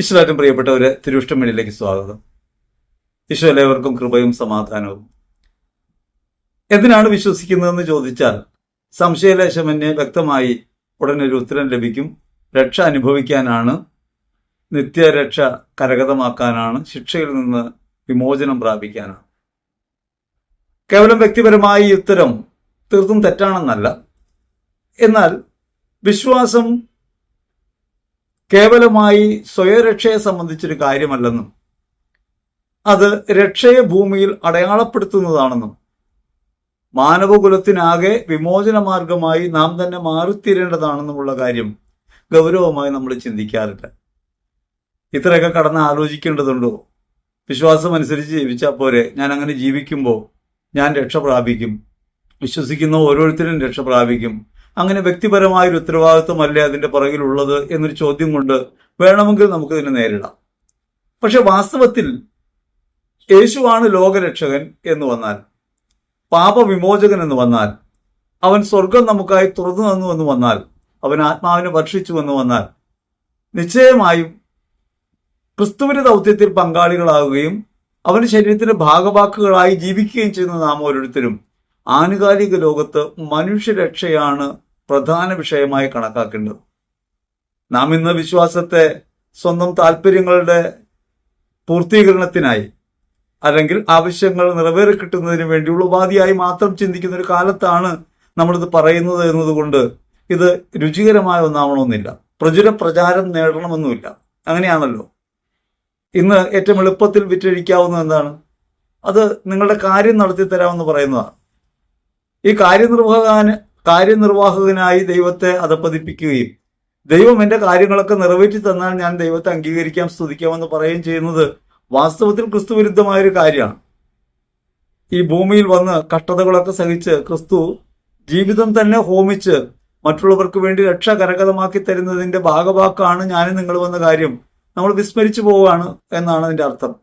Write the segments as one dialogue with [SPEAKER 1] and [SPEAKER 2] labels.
[SPEAKER 1] ഈശ്വരാറ്റും പ്രിയപ്പെട്ടവരെ തിരുവിഷ്ടമണിയിലേക്ക് സ്വാഗതം. ഈശോ എല്ലാവർക്കും കൃപയും സമാധാനവും. എന്തിനാണ് വിശ്വസിക്കുന്നതെന്ന് ചോദിച്ചാൽ സംശയലേശമന് വ്യക്തമായി ഉടനെ ഒരു ഉത്തരം ലഭിക്കും. രക്ഷ അനുഭവിക്കാനാണ് നിത്യരക്ഷ കരഗതമാക്കാനാണ് ശിക്ഷയിൽ നിന്ന് വിമോചനം പ്രാപിക്കാനാണ്. കേവലം വ്യക്തിപരമായ ഈ ഉത്തരം തീർത്തും തെറ്റാണെന്നല്ല. എന്നാൽ വിശ്വാസം കേവലമായി സ്വയരക്ഷയെ സംബന്ധിച്ചൊരു കാര്യമല്ലെന്നും അത് രക്ഷയെ ഭൂമിയിൽ അടയാളപ്പെടുത്തുന്നതാണെന്നും മാനവകുലത്തിനാകെ വിമോചന മാർഗമായി നാം തന്നെ മാറിത്തീരേണ്ടതാണെന്നുമുള്ള കാര്യം ഗൗരവമായി നമ്മൾ ചിന്തിക്കാറില്ല. ഇത്രയൊക്കെ കടന്ന് ആലോചിക്കേണ്ടതുണ്ടോ? വിശ്വാസം അനുസരിച്ച് ജീവിച്ചാൽ പോരെ. ഞാൻ അങ്ങനെ ജീവിക്കുമ്പോൾ ഞാൻ രക്ഷ പ്രാപിക്കും. വിശ്വസിക്കുന്ന ഓരോരുത്തരും രക്ഷ പ്രാപിക്കും. അങ്ങനെ വ്യക്തിപരമായൊരു ഉത്തരവാദിത്വമല്ലേ അതിന്റെ പുറകിലുള്ളത് എന്നൊരു ചോദ്യം കൊണ്ട് വേണമെങ്കിൽ നമുക്കിതിനെ നേരിടാം. പക്ഷെ വാസ്തവത്തിൽ യേശുവാണ് ലോകരക്ഷകൻ എന്ന് വന്നാൽ പാപവിമോചകൻ എന്ന് വന്നാൽ അവൻ സ്വർഗം നമുക്കായി തുറന്നു തന്നു എന്ന് വന്നാൽ അവൻ ആത്മാവിനെ ഭക്ഷിച്ചു എന്ന് വന്നാൽ നിശ്ചയമായും ക്രിസ്തുവിന്റെ ദൗത്യത്തിൽ പങ്കാളികളാകുകയും അവന്റെ ശരീരത്തിന്റെ ഭാഗവാക്കുകളായി ജീവിക്കുകയും ചെയ്യുന്ന നാം ഓരോരുത്തരും ആനുകാലിക ലോകത്ത് മനുഷ്യരക്ഷയാണ് പ്രധാന വിഷയമായി കണക്കാക്കേണ്ടത്. നാം ഇന്ന് വിശ്വാസത്തെ സ്വന്തം താല്പര്യങ്ങളുടെ പൂർത്തീകരണത്തിനായി അല്ലെങ്കിൽ ആവശ്യങ്ങൾ നിറവേറി കിട്ടുന്നതിന് വേണ്ടിയുള്ള ഉപാധിയായി മാത്രം ചിന്തിക്കുന്ന ഒരു കാലത്താണ് നമ്മളിത് പറയുന്നത് എന്നതുകൊണ്ട് ഇത് രുചികരമായ ഒന്നാവണമെന്നില്ല. പ്രചുര പ്രചാരം നേടണമെന്നുമില്ല. അങ്ങനെയാണല്ലോ. ഇന്ന് ഏറ്റവും എളുപ്പത്തിൽ വിറ്റഴിക്കാവുന്ന എന്താണ്? അത് നിങ്ങളുടെ കാര്യം നടത്തി തരാമെന്ന് പറയുന്നതാണ്. ഈ കാര്യനിർവഹകാന് കാര്യനിർവാഹകനായി ദൈവത്തെ അധപ്പതിപ്പിക്കുകയും ദൈവം എന്റെ കാര്യങ്ങളൊക്കെ നിറവേറ്റി തന്നാൽ ഞാൻ ദൈവത്തെ അംഗീകരിക്കാം സ്തുതിക്കാമെന്ന് പറയുകയും ചെയ്യുന്നത് വാസ്തവത്തിൽ ക്രിസ്തു വിരുദ്ധമായൊരു കാര്യമാണ്. ഈ ഭൂമിയിൽ വന്ന് കഷ്ടതകളൊക്കെ സഹിച്ച് ക്രിസ്തു ജീവിതം തന്നെ ഹോമിച്ച് മറ്റുള്ളവർക്ക് വേണ്ടി രക്ഷ കരകതമാക്കി തരുന്നതിന്റെ ഭാഗവാക്കാണ് ഞാനും നിങ്ങൾ വന്ന കാര്യം. നമ്മൾ വിസ്മരിച്ചു പോവുകയാണ് എന്നാണ് അതിന്റെ അർത്ഥം.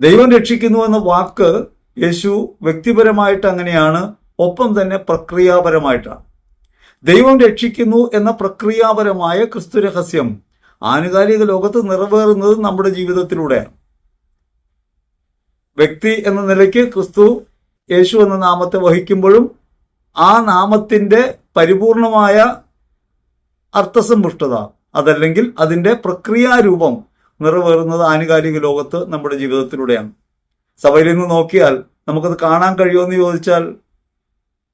[SPEAKER 1] ദൈവം രക്ഷിക്കുന്നു എന്ന വാക്ക് യേശു വ്യക്തിപരമായിട്ട് അങ്ങനെയാണ് ഒപ്പം തന്നെ പ്രക്രിയാപരമായിട്ടാണ്. ദൈവം രക്ഷിക്കുന്നു എന്ന പ്രക്രിയാപരമായ ക്രിസ്തു രഹസ്യം ആനുകാലിക ലോകത്ത് നിറവേറുന്നത് നമ്മുടെ ജീവിതത്തിലൂടെയാണ് വ്യക്തി എന്ന നിലയ്ക്ക് ക്രിസ്തു യേശു എന്ന നാമത്തെ വഹിക്കുമ്പോഴും ആ നാമത്തിന്റെ പരിപൂർണമായ അർത്ഥസമ്പുഷ്ടത അതല്ലെങ്കിൽ അതിന്റെ പ്രക്രിയാരൂപം നിറവേറുന്നത് ആനുകാലിക ലോകത്ത് നമ്മുടെ ജീവിതത്തിലൂടെയാണ്. സഭയിൽ നിന്ന് നോക്കിയാൽ നമുക്കത് കാണാൻ കഴിയുമെന്ന് ചോദിച്ചാൽ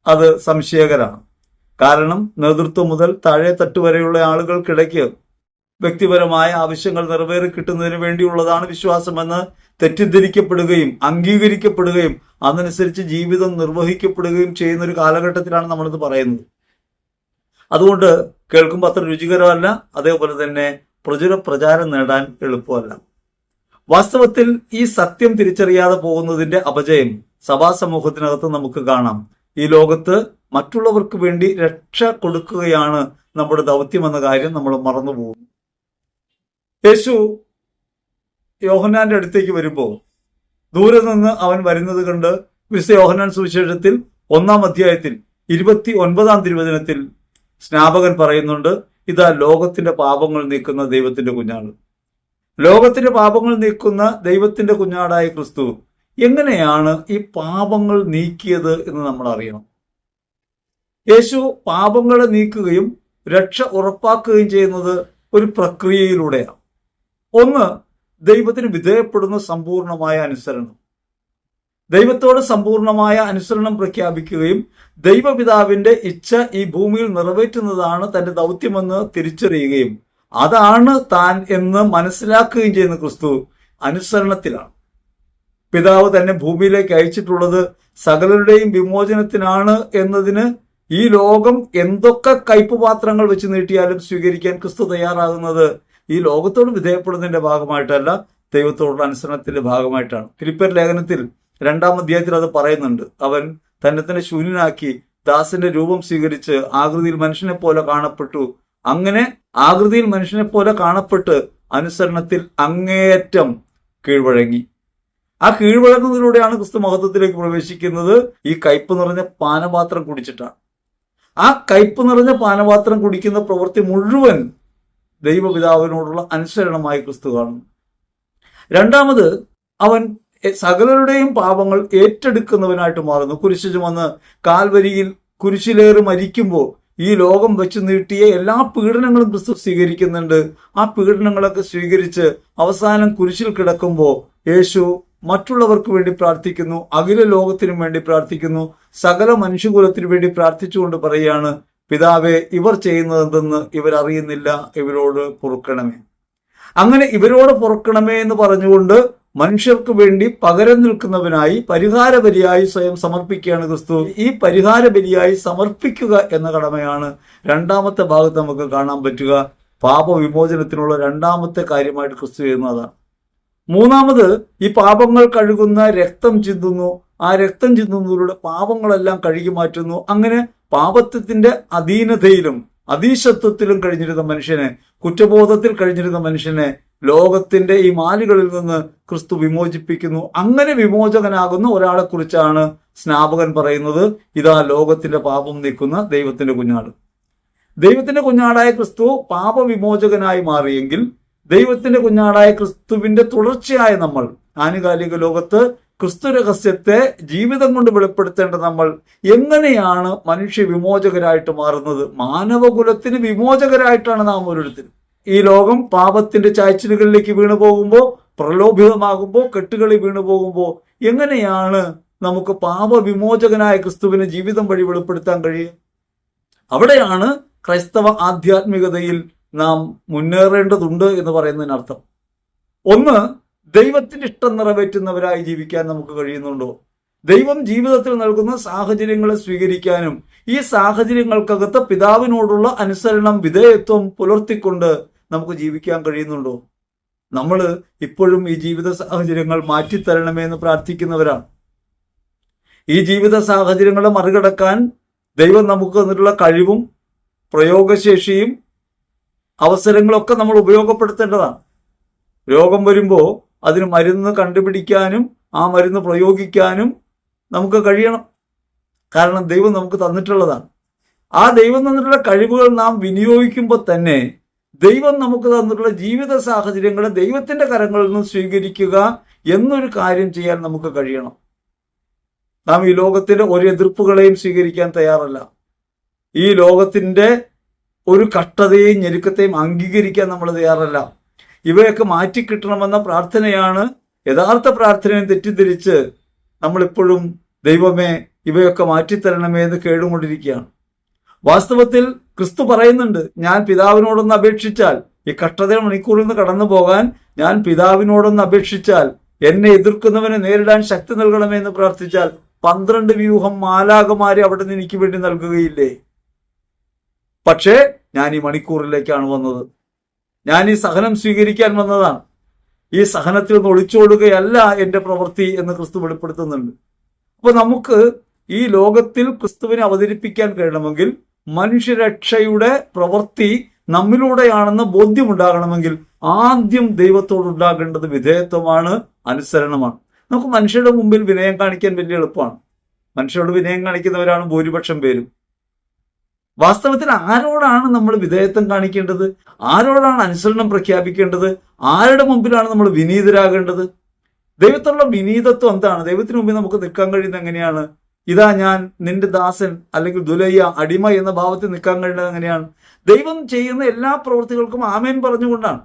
[SPEAKER 1] അത് സംശയകരമാണ്. കാരണം നേതൃത്വം മുതൽ താഴെ തട്ടുവരെയുള്ള ആളുകൾക്കിടയ്ക്ക് വ്യക്തിപരമായ ആവശ്യങ്ങൾ നിറവേറി കിട്ടുന്നതിന് വേണ്ടിയുള്ളതാണ് വിശ്വാസമെന്ന് തെറ്റിദ്ധരിക്കപ്പെടുകയും അംഗീകരിക്കപ്പെടുകയും അതനുസരിച്ച് ജീവിതം നിർവഹിക്കപ്പെടുകയും ചെയ്യുന്ന ഒരു കാലഘട്ടത്തിലാണ് നമ്മളിത് പറയുന്നത്. അതുകൊണ്ട് കേൾക്കുമ്പോൾ അത്ര രുചികരമല്ല അതേപോലെ തന്നെ പ്രചുര പ്രചാരം നേടാൻ എളുപ്പമല്ല. വാസ്തവത്തിൽ ഈ സത്യം തിരിച്ചറിയാതെ പോകുന്നതിന്റെ അപജയം സഭാ സമൂഹത്തിനകത്ത് നമുക്ക് കാണാം. ഈ ലോകത്ത് മറ്റുള്ളവർക്ക് വേണ്ടി രക്ഷ കൊടുക്കുകയാണ് നമ്മുടെ ദൗത്യം എന്ന കാര്യം നമ്മൾ മറന്നുപോകും യേശു യോഹനാന്റെ അടുത്തേക്ക് വരുമ്പോൾ ദൂരെ നിന്ന് അവൻ വരുന്നത് കണ്ട് വിശുദ്ധ യോഹനാൻ സുവിശേഷത്തിൽ ഒന്നാം അധ്യായത്തിൽ ഇരുപത്തി ഒൻപതാം തിരുവചനത്തിൽ സ്നാപകൻ പറയുന്നുണ്ട് ഇതാ ലോകത്തിന്റെ പാപങ്ങൾ നീക്കുന്ന ദൈവത്തിന്റെ കുഞ്ഞാണ്. ലോകത്തിന്റെ പാപങ്ങൾ നീക്കുന്ന ദൈവത്തിന്റെ കുഞ്ഞാടായ ക്രിസ്തു എങ്ങനെയാണ് ഈ പാപങ്ങൾ നീക്കിയത് എന്ന് നമ്മൾ അറിയണം യേശു പാപങ്ങളെ നീക്കുകയും രക്ഷ ഉറപ്പാക്കുകയും ചെയ്യുന്നത് ഒരു പ്രക്രിയയിലൂടെയാണ്. ഒന്ന് ദൈവത്തിന് വിധേയപ്പെടുന്ന സമ്പൂർണമായ അനുസരണം. ദൈവത്തോട് സമ്പൂർണമായ അനുസരണം പ്രഖ്യാപിക്കുകയും ദൈവപിതാവിന്റെ ഇച്ഛ ഈ ഭൂമിയിൽ നിറവേറ്റുന്നതാണ് തന്റെ ദൗത്യമെന്ന് തിരിച്ചറിയുകയും അതാണ് താൻ എന്ന് മനസ്സിലാക്കുകയും ചെയ്യുന്ന ക്രിസ്തു അനുസരണത്തിലാണ്. പിതാവ് തന്നെ ഭൂമിയിലേക്ക് അയച്ചിട്ടുള്ളത് സകലരുടെയും വിമോചനത്തിനാണ് എന്നതിന് ഈ ലോകം എന്തൊക്കെ കയ്പ് പാത്രങ്ങൾ വെച്ച് നീട്ടിയാലും സ്വീകരിക്കാൻ ക്രിസ്തു തയ്യാറാകുന്നത് ഈ ലോകത്തോട് വിധേയപ്പെടുന്നതിന്റെ ഭാഗമായിട്ടല്ല ദൈവത്തോടുള്ള അനുസരണത്തിന്റെ ഭാഗമായിട്ടാണ്. ഫിലിപ്പർ ലേഖനത്തിൽ രണ്ടാം അധ്യായത്തിൽ അത് പറയുന്നുണ്ട്. അവൻ തന്നെ തന്നെ ശൂന്യനാക്കി ദാസന്റെ രൂപം സ്വീകരിച്ച് ആകൃതിയിൽ മനുഷ്യനെ പോലെ കാണപ്പെട്ടു. അങ്ങനെ ആകൃതിയിൽ മനുഷ്യനെ പോലെ കാണപ്പെട്ട് അനുസരണത്തിൽ അങ്ങേയറ്റം കീഴ്വഴങ്ങി. ആ കീഴ്വഴങ്ങുന്നതിലൂടെയാണ് ക്രിസ്തു മഹത്വത്തിലേക്ക് പ്രവേശിക്കുന്നത്. ഈ കയ്പ് നിറഞ്ഞ പാനപാത്രം കുടിച്ചിട്ടാണ്. ആ കയ്പ് നിറഞ്ഞ പാനപാത്രം കുടിക്കുന്ന പ്രവൃത്തി മുഴുവൻ ദൈവപിതാവിനോടുള്ള അനുസരണമായി ക്രിസ്തു കാണുന്നു. രണ്ടാമത് അവൻ സകലരുടെയും പാപങ്ങൾ ഏറ്റെടുക്കുന്നവനായിട്ട് മാറുന്നു. കുരിശു ചുമന്ന് കാൽവരിയിൽ കുരിശിലേറി മരിക്കുമ്പോൾ ഈ ലോകം വെച്ച് നീട്ടിയ എല്ലാ പീഡനങ്ങളും ക്രിസ്തു സ്വീകരിക്കുന്നുണ്ട്. ആ പീഡനങ്ങളൊക്കെ സ്വീകരിച്ച് അവസാനം കുരിശിൽ കിടക്കുമ്പോൾ യേശു മറ്റുള്ളവർക്ക് വേണ്ടി പ്രാർത്ഥിക്കുന്നു അഖില ലോകത്തിനും വേണ്ടി പ്രാർത്ഥിക്കുന്നു സകല മനുഷ്യകുലത്തിനു വേണ്ടി പ്രാർത്ഥിച്ചുകൊണ്ട് പറയുകയാണ് പിതാവെ ഇവർ ചെയ്യുന്നത് എന്തെന്ന് ഇവരറിയുന്നില്ല ഇവരോട് പൊറുക്കണമേ. അങ്ങനെ ഇവരോട് പൊറുക്കണമേ എന്ന് പറഞ്ഞുകൊണ്ട് മനുഷ്യർക്ക് വേണ്ടി പകരം നിൽക്കുന്നവനായി പരിഹാര ബലിയായി സ്വയം സമർപ്പിക്കുകയാണ് ക്രിസ്തു. ഈ പരിഹാര ബലിയായി സമർപ്പിക്കുക എന്ന കടമയാണ് രണ്ടാമത്തെ ഭാഗത്ത് നമുക്ക് കാണാൻ പറ്റുക. പാപവിമോചനത്തിനുള്ള രണ്ടാമത്തെ കാര്യമായിട്ട് ക്രിസ്തു ചെയ്യുന്നതാണ്. മൂന്നാമത് ഈ പാപങ്ങൾ കഴുകുന്ന രക്തം ചിന്തുന്നു. ആ രക്തം ചിന്തുന്നതിലൂടെ പാപങ്ങളെല്ലാം കഴുകി മാറ്റുന്നു. അങ്ങനെ പാപത്വത്തിന്റെ അധീനതയിലും അതീശത്വത്തിലും കഴിഞ്ഞിരുന്ന മനുഷ്യനെ കുറ്റബോധത്തിൽ കഴിഞ്ഞിരുന്ന മനുഷ്യനെ ലോകത്തിന്റെ ഈ മാലുകളിൽ നിന്ന് ക്രിസ്തു വിമോചിപ്പിക്കുന്നു. അങ്ങനെ വിമോചകനാകുന്ന ഒരാളെ കുറിച്ചാണ് സ്നാപകൻ പറയുന്നത്. ഇതാ ലോകത്തിന്റെ പാപം നീക്കുന്ന ദൈവത്തിന്റെ കുഞ്ഞാട്. ദൈവത്തിന്റെ കുഞ്ഞാടായ ക്രിസ്തു പാപവിമോചകനായി മാറിയെങ്കിൽ ദൈവത്തിന്റെ കുഞ്ഞാടായ ക്രിസ്തുവിന്റെ തുടർച്ചയായ നമ്മൾ ആനുകാലിക ലോകത്ത് ക്രിസ്തു രഹസ്യത്തെ ജീവിതം കൊണ്ട് വെളിപ്പെടുത്തേണ്ട നമ്മൾ എങ്ങനെയാണ് മനുഷ്യ വിമോചകരായിട്ട് മാറുന്നത്? മാനവകുലത്തിന് വിമോചകരായിട്ടാണ് നാം ഓരോരുത്തരും. ഈ ലോകം പാപത്തിന്റെ ചായ്ച്ചിലുകളിലേക്ക് വീണു പോകുമ്പോൾ പ്രലോഭിതമാകുമ്പോൾ കെട്ടുകളിൽ വീണു പോകുമ്പോൾ എങ്ങനെയാണ് നമുക്ക് പാപവിമോചകനായ ക്രിസ്തുവിന് ജീവിതം വഴി വെളിപ്പെടുത്താൻ കഴിയും അവിടെയാണ് ക്രൈസ്തവ ആധ്യാത്മികതയിൽ നാം മുന്നേറേണ്ടതുണ്ട് എന്ന് പറയുന്നതിനർത്ഥം. ഒന്ന് ദൈവത്തിന്റെ ഇഷ്ടം നിറവേറ്റുന്നവരായി ജീവിക്കാൻ നമുക്ക് കഴിയുന്നുണ്ടോ? ദൈവം ജീവിതത്തിൽ നൽകുന്ന സാഹചര്യങ്ങളെ സ്വീകരിക്കാനും ഈ സാഹചര്യങ്ങൾക്കകത്ത് പിതാവിനോടുള്ള അനുസരണം വിധേയത്വം പുലർത്തിക്കൊണ്ട് നമുക്ക് ജീവിക്കാൻ കഴിയുന്നുണ്ടോ? നമ്മൾ ഇപ്പോഴും ഈ ജീവിത സാഹചര്യങ്ങൾ മാറ്റിത്തരണമേ എന്ന് പ്രാർത്ഥിക്കുന്നവരാണ്. ഈ ജീവിത സാഹചര്യങ്ങളെ മറികടക്കാൻ ദൈവം നമുക്ക് തന്നിട്ടുള്ള കഴിവും പ്രയോഗശേഷിയും അവസരങ്ങളൊക്കെ നമ്മൾ ഉപയോഗപ്പെടുത്തേണ്ടതാണ്. രോഗം വരുമ്പോൾ അതിന് മരുന്ന് കണ്ടുപിടിക്കാനും ആ മരുന്ന് പ്രയോഗിക്കാനും നമുക്ക് കഴിയണം. കാരണം ദൈവം നമുക്ക് തന്നിട്ടുള്ളതാണ്. ആ ദൈവം തന്നിട്ടുള്ള കഴിവുകൾ നാം വിനിയോഗിക്കുമ്പോൾ തന്നെ ദൈവം നമുക്ക് തന്നിട്ടുള്ള ജീവിത സാഹചര്യങ്ങളെ ദൈവത്തിന്റെ കരങ്ങളിൽ നിന്ന് സ്വീകരിക്കുക എന്നൊരു കാര്യം ചെയ്യാൻ നമുക്ക് കഴിയണം. നാം ഈ ലോകത്തിന്റെ ഒരു എതിർപ്പുകളെയും സ്വീകരിക്കാൻ തയ്യാറല്ല. ഈ ലോകത്തിന്റെ ഒരു കഷ്ടതയെയും ഞെരുക്കത്തെയും അംഗീകരിക്കാൻ നമ്മൾ തയ്യാറല്ല. ഇവയൊക്കെ മാറ്റിക്കിട്ടണമെന്ന പ്രാർത്ഥനയാണ് യഥാർത്ഥ പ്രാർത്ഥനയെ തെറ്റിദ്ധരിച്ച് നമ്മളിപ്പോഴും ദൈവമേ ഇവയൊക്കെ മാറ്റിത്തരണമേ എന്ന് കേടുകൊണ്ടിരിക്കുകയാണ്. വാസ്തവത്തിൽ ക്രിസ്തു പറയുന്നുണ്ട് ഞാൻ പിതാവിനോടൊന്ന് അപേക്ഷിച്ചാൽ ഈ കഷ്ടതയുടെ മണിക്കൂറിൽ നിന്ന് കടന്നു പോകാൻ ഞാൻ പിതാവിനോടൊന്ന് അപേക്ഷിച്ചാൽ എന്നെ എതിർക്കുന്നവനെ നേരിടാൻ ശക്തി നൽകണമേ എന്ന് പ്രാർത്ഥിച്ചാൽ പന്ത്രണ്ട് വ്യൂഹം മാലാകമാരെ അവിടെ നിന്ന് എനിക്ക് വേണ്ടി നൽകുകയില്ലേ? പക്ഷേ ഞാൻ ഈ മണിക്കൂറിലേക്കാണ് വന്നത്. ഞാൻ ഈ സഹനം സ്വീകരിക്കാൻ വന്നതാണ്. ഈ സഹനത്തിൽ നിന്ന് ഒളിച്ചോടുകയല്ല എന്റെ പ്രവൃത്തി എന്ന് ക്രിസ്തു വെളിപ്പെടുത്തുന്നുണ്ട്. അപ്പൊ നമുക്ക് ഈ ലോകത്തിൽ ക്രിസ്തുവിനെ അവതരിപ്പിക്കാൻ കഴിയണമെങ്കിൽ മനുഷ്യരക്ഷയുടെ പ്രവൃത്തി നമ്മിലൂടെയാണെന്ന് ബോധ്യമുണ്ടാകണമെങ്കിൽ ആദ്യം ദൈവത്തോടുണ്ടാകേണ്ടത് വിധേയത്വമാണ് അനുസരണമാണ്. നമുക്ക് മനുഷ്യരുടെ മുമ്പിൽ വിനയം കാണിക്കാൻ വലിയ എളുപ്പമാണ്. മനുഷ്യരോട് വിനയം കാണിക്കുന്നവരാണ് ഭൂരിപക്ഷം പേരും. വാസ്തവത്തിൽ ആരോടാണ് നമ്മൾ വിധേയത്വം കാണിക്കേണ്ടത്? ആരോടാണ് അനുസരണം പ്രഖ്യാപിക്കേണ്ടത്? ആരുടെ മുമ്പിലാണ് നമ്മൾ വിനീതരാകേണ്ടത്? ദൈവത്തിലുള്ള വിനീതത്വം എന്താണ്? ദൈവത്തിന് മുമ്പിൽ നമുക്ക് നിൽക്കാൻ കഴിയുന്നത് എങ്ങനെയാണ്? ഇതാ ഞാൻ നിന്റെ ദാസൻ അല്ലെങ്കിൽ ദുലയ്യ അടിമ എന്ന ഭാവത്തിൽ നിൽക്കാൻ കഴിയുന്നത് എങ്ങനെയാണ്? ദൈവം ചെയ്യുന്ന എല്ലാ പ്രവൃത്തികൾക്കും ആമേൻ പറഞ്ഞുകൊണ്ടാണ്.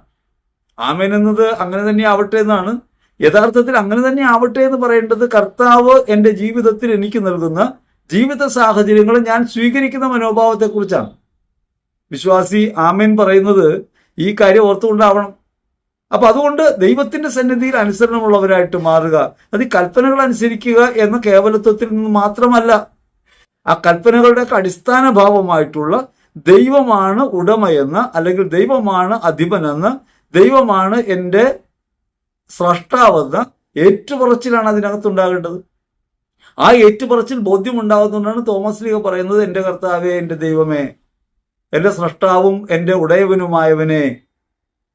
[SPEAKER 1] ആമേൻ എന്നത് അങ്ങനെ തന്നെ ആവട്ടെ എന്നാണ്. യഥാർത്ഥത്തിൽ അങ്ങനെ തന്നെ ആവട്ടെ എന്ന് പറയേണ്ടത് കർത്താവ് എന്റെ ജീവിതത്തിൽ എനിക്ക് നൽകുന്ന ജീവിത സാഹചര്യങ്ങൾ ഞാൻ സ്വീകരിക്കുന്ന മനോഭാവത്തെക്കുറിച്ചാണ്. വിശ്വാസി ആമേൻ പറയുന്നത് ഈ കാര്യം ഓർത്തുകൊണ്ടാവണം. അപ്പൊ അതുകൊണ്ട് ദൈവത്തിന്റെ സന്നിധിയിൽ അനുസരണമുള്ളവരായിട്ട് മാറുക. അത് ഈ കൽപ്പനകൾ അനുസരിക്കുക എന്ന കേവലത്വത്തിൽ നിന്ന് മാത്രമല്ല ആ കൽപ്പനകളുടെ അടിസ്ഥാന ഭാവമായിട്ടുള്ള ദൈവമാണ് ഉടമയെന്ന് അല്ലെങ്കിൽ ദൈവമാണ് അധിപനെന്ന് ദൈവമാണ് എന്റെ സ്രഷ്ടാവെന്ന് ഏറ്റുപറച്ചിലാണ് അതിനകത്തുണ്ടാകേണ്ടത് ആ ഏറ്റുപറച്ചിൽ ബോധ്യമുണ്ടാകുന്നതുകൊണ്ടാണ് തോമസ് ലീഗ പറയുന്നത് എന്റെ കർത്താവേ എന്റെ ദൈവമേ എന്റെ സൃഷ്ടാവും എന്റെ ഉടയവനുമായവനെ.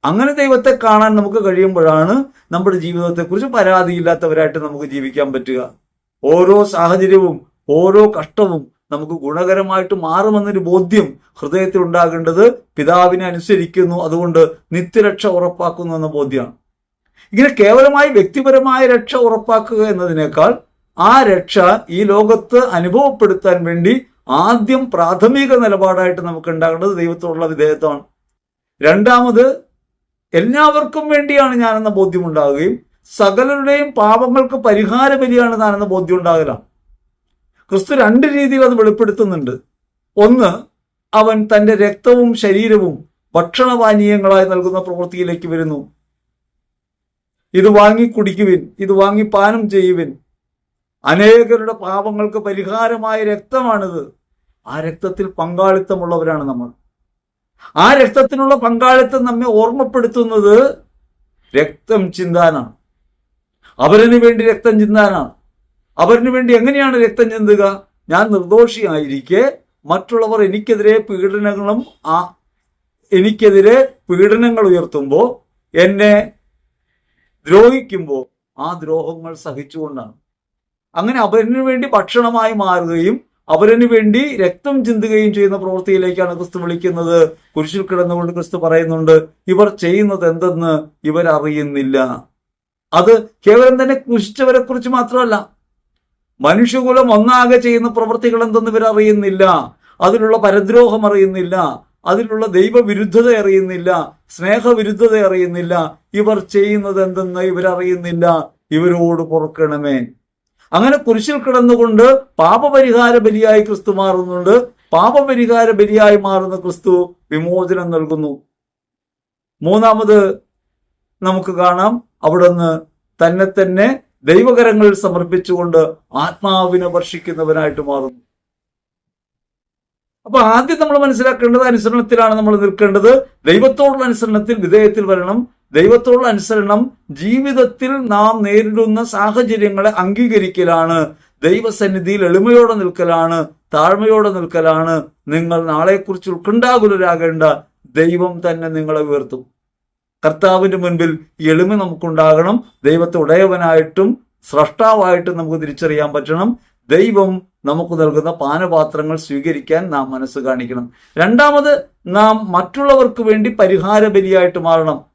[SPEAKER 1] അങ്ങനെ ദൈവത്തെ കാണാൻ നമുക്ക് കഴിയുമ്പോഴാണ് നമ്മുടെ ജീവിതത്തെക്കുറിച്ച് പരാതിയില്ലാത്തവരായിട്ട് നമുക്ക് ജീവിക്കാൻ പറ്റുക. ഓരോ സാഹചര്യവും ഓരോ കഷ്ടവും നമുക്ക് ഗുണകരമായിട്ട് മാറുമെന്നൊരു ബോധ്യം ഹൃദയത്തിൽ ഉണ്ടാകേണ്ടത് പിതാവിനെ അനുസരിക്കുന്നു അതുകൊണ്ട് നിത്യരക്ഷ ഉറപ്പാക്കുന്നു എന്ന ബോധ്യമാണ്. ഇങ്ങനെ കേവലമായി വ്യക്തിപരമായ രക്ഷ ഉറപ്പാക്കുക എന്നതിനേക്കാൾ ആ രക്ഷ ഈ ലോകത്ത് അനുഭവപ്പെടുത്താൻ വേണ്ടി ആദ്യം പ്രാഥമിക നിലപാടായിട്ട് നമുക്ക് ഉണ്ടാകേണ്ടത് ദൈവത്തോടുള്ള വിധേയത്വമാണ്. രണ്ടാമത് എല്ലാവർക്കും വേണ്ടിയാണ് ഞാനെന്ന ബോധ്യം ഉണ്ടാകുകയും സകലരുടെയും പാപങ്ങൾക്ക് പരിഹാര ബലിയാണ് താനെന്ന ബോധ്യം ഉണ്ടാകലാണ്. ക്രിസ്തു രണ്ട് രീതിയിൽ അത് വെളിപ്പെടുത്തുന്നുണ്ട്. ഒന്ന് അവൻ തന്റെ രക്തവും ശരീരവും ഭക്ഷണപാനീയങ്ങളായി നൽകുന്ന പ്രവൃത്തിയിലേക്ക് വരുന്നു. ഇത് വാങ്ങി കുടിക്കുവിൻ ഇത് വാങ്ങി പാനം ചെയ്യുവിൻ അനേകരുടെ പാപങ്ങൾക്ക് പരിഹാരമായ രക്തമാണിത്. ആ രക്തത്തിൽ പങ്കാളിത്തമുള്ളവരാണ് നമ്മൾ. ആ രക്തത്തിനുള്ള പങ്കാളിത്തം നമ്മെ ഓർമ്മപ്പെടുത്തുന്നത് രക്തം ചിന്താനാണ്. അവരിന് വേണ്ടി രക്തം ചിന്താനാണ്. അവരിന് വേണ്ടി എങ്ങനെയാണ് രക്തം ചിന്തുക? ഞാൻ നിർദോഷിയായിരിക്കെ മറ്റുള്ളവർ എനിക്കെതിരെ പീഡനങ്ങളും ആ എനിക്കെതിരെ പീഡനങ്ങൾ ഉയർത്തുമ്പോൾ എന്നെ ദ്രോഹിക്കുമ്പോൾ ആ ദ്രോഹങ്ങൾ സഹിച്ചുകൊണ്ടാണ്. അങ്ങനെ അവരനു വേണ്ടി ഭക്ഷണമായി മാറുകയും അവരനു വേണ്ടി രക്തം ചിന്തുകയും ചെയ്യുന്ന പ്രവൃത്തിയിലേക്കാണ് ക്രിസ്തു വിളിക്കുന്നത്. കുരിശിൽ കിടന്നുകൊണ്ട് ക്രിസ്തു പറയുന്നുണ്ട് ഇവർ ചെയ്യുന്നത് എന്തെന്ന് ഇവർ അറിയുന്നില്ല അത് കേവലം തന്നെ കുരിശിച്ചവരെ കുറിച്ച് മാത്രമല്ല മനുഷ്യകുലം ഒന്നാകെ ചെയ്യുന്ന പ്രവൃത്തികൾ എന്തെന്ന് ഇവരറിയുന്നില്ല അതിലുള്ള പരദ്രോഹം അറിയുന്നില്ല അതിലുള്ള ദൈവവിരുദ്ധത അറിയുന്നില്ല സ്നേഹവിരുദ്ധത അറിയുന്നില്ല ഇവർ ചെയ്യുന്നത് എന്തെന്ന് ഇവരറിയുന്നില്ല ഇവരോട് പൊറുക്കണമേ. അങ്ങനെ കുരിശിൽ കിടന്നുകൊണ്ട് പാപപരിഹാര ബലിയായി ക്രിസ്തു മാറുന്നുണ്ട്. പാപപരിഹാര ബലിയായി മാറുന്ന ക്രിസ്തു വിമോചനം നൽകുന്നു. മൂന്നാമത് നമുക്ക് കാണാം അവിടുന്ന് തന്നെ തന്നെ ദൈവകരങ്ങളിൽ സമർപ്പിച്ചുകൊണ്ട് ആത്മാവിനെ വർഷിക്കുന്നവനായിട്ട് മാറുന്നു. അപ്പൊ ആദ്യം നമ്മൾ മനസ്സിലാക്കേണ്ടത് അനുസരണത്തിലാണ് നമ്മൾ നിൽക്കേണ്ടത്. ദൈവത്തോടുള്ള അനുസരണത്തിൽ വിധേയത്തിൽ വരണം. ദൈവത്തോടുള്ള അനുസരണം ജീവിതത്തിൽ നാം നേരിടുന്ന സാഹചര്യങ്ങളെ അംഗീകരിക്കലാണ്. ദൈവസന്നിധിയിൽ എളിമയോടെ നിൽക്കലാണ് താഴ്മയോടെ നിൽക്കലാണ്. നിങ്ങൾ നാളെക്കുറിച്ച് ഉത്കണ്ഠാകുലരാകേണ്ട ദൈവം തന്നെ നിങ്ങളെ ഉയർത്തും. കർത്താവിന്റെ മുൻപിൽ എളിമ നമുക്കുണ്ടാകണം. ദൈവത്തെ ഉടയവനായിട്ടും സ്രഷ്ടാവായിട്ടും നമുക്ക് തിരിച്ചറിയാൻ പറ്റണം. ദൈവം നമുക്ക് നൽകുന്ന പാനപാത്രങ്ങൾ സ്വീകരിക്കാൻ നാം മനസ്സ് കാണിക്കണം. രണ്ടാമത് നാം മറ്റുള്ളവർക്ക് വേണ്ടി പരിഹാര ബലിയായിട്ട് മാറണം.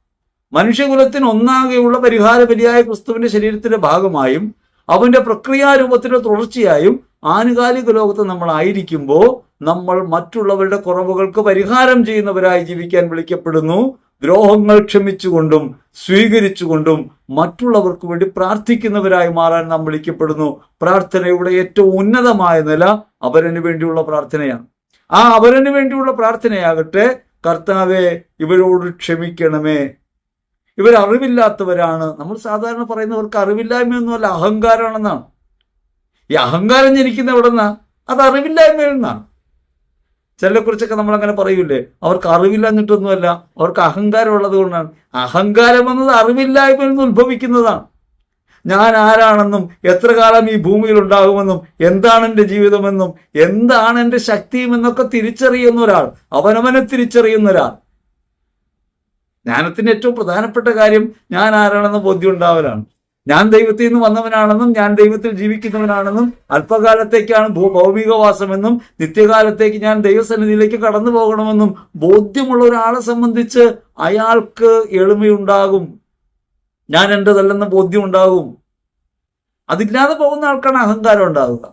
[SPEAKER 1] മനുഷ്യകുലത്തിന് ഒന്നാകെയുള്ള പരിഹാര ബലിയായ ക്രിസ്തുവിന്റെ ശരീരത്തിന്റെ ഭാഗമായും അവന്റെ പ്രക്രിയാരൂപത്തിന്റെ തുടർച്ചയായും ആനുകാലിക ലോകത്ത് നമ്മൾ ആയിരിക്കുമ്പോൾ നമ്മൾ മറ്റുള്ളവരുടെ കുറവുകൾക്ക് പരിഹാരം ചെയ്യുന്നവരായി ജീവിക്കാൻ വിളിക്കപ്പെടുന്നു. ദ്രോഹങ്ങൾ ക്ഷമിച്ചുകൊണ്ടും സ്വീകരിച്ചുകൊണ്ടും മറ്റുള്ളവർക്ക് വേണ്ടി പ്രാർത്ഥിക്കുന്നവരായി മാറാൻ നാം വിളിക്കപ്പെടുന്നു. പ്രാർത്ഥനയുടെ ഏറ്റവും ഉന്നതമായ നില അവരന് വേണ്ടിയുള്ള പ്രാർത്ഥനയാണ്. ആ അവരന് വേണ്ടിയുള്ള പ്രാർത്ഥനയാകട്ടെ കർത്താവെ ഇവരോട് ക്ഷമിക്കണമേ. ഇവർ അറിവില്ലാത്തവരാണ് നമ്മൾ സാധാരണ പറയുന്നവർക്ക് അറിവില്ലായ്മയൊന്നുമല്ല അഹങ്കാരമാണെന്നാണ്. ഈ അഹങ്കാരം ജനിക്കുന്ന എവിടെ നിന്നാ അത് അറിവില്ലായ്മയിൽ നിന്നാണ്. ചിലരെ കുറിച്ചൊക്കെ നമ്മൾ അങ്ങനെ പറയൂലേ അവർക്ക് അറിവില്ലാഞ്ഞിട്ടൊന്നുമല്ല അവർക്ക് അഹങ്കാരം ഉള്ളത് കൊണ്ടാണ്. അഹങ്കാരം എന്നത് അറിവില്ലായ്മയിൽ നിന്ന് ഉത്ഭവിക്കുന്നതാണ്. ഞാൻ ആരാണെന്നും എത്ര കാലം ഈ ഭൂമിയിൽ ഉണ്ടാകുമെന്നും എന്താണ് എന്റെ ജീവിതമെന്നും എന്താണ് എന്റെ ശക്തിയും എന്നൊക്കെ തിരിച്ചറിയുന്ന ഒരാൾ അവനവനെ തിരിച്ചറിയുന്ന ഒരാൾ. ജ്ഞാനത്തിന്റെ ഏറ്റവും പ്രധാനപ്പെട്ട കാര്യം ഞാൻ ആരാണെന്ന് ബോധ്യം ഉണ്ടാവലാണ് ഞാൻ ദൈവത്തിൽ നിന്ന് വന്നവനാണെന്നും ഞാൻ ദൈവത്തിൽ ജീവിക്കുന്നവനാണെന്നും അല്പകാലത്തേക്കാണ് ഭൗമികവാസമെന്നും നിത്യകാലത്തേക്ക് ഞാൻ ദൈവസന്നിധിയിലേക്ക് കടന്നു പോകണമെന്നും ബോധ്യമുള്ള ഒരാളെ സംബന്ധിച്ച് അയാൾക്ക് എളിമയുണ്ടാകും. ഞാൻ എന്റെതല്ലെന്ന ബോധ്യം ഉണ്ടാകും അതില്ലാതെ പോകുന്ന ആൾക്കാണ് അഹങ്കാരം ഉണ്ടാകുക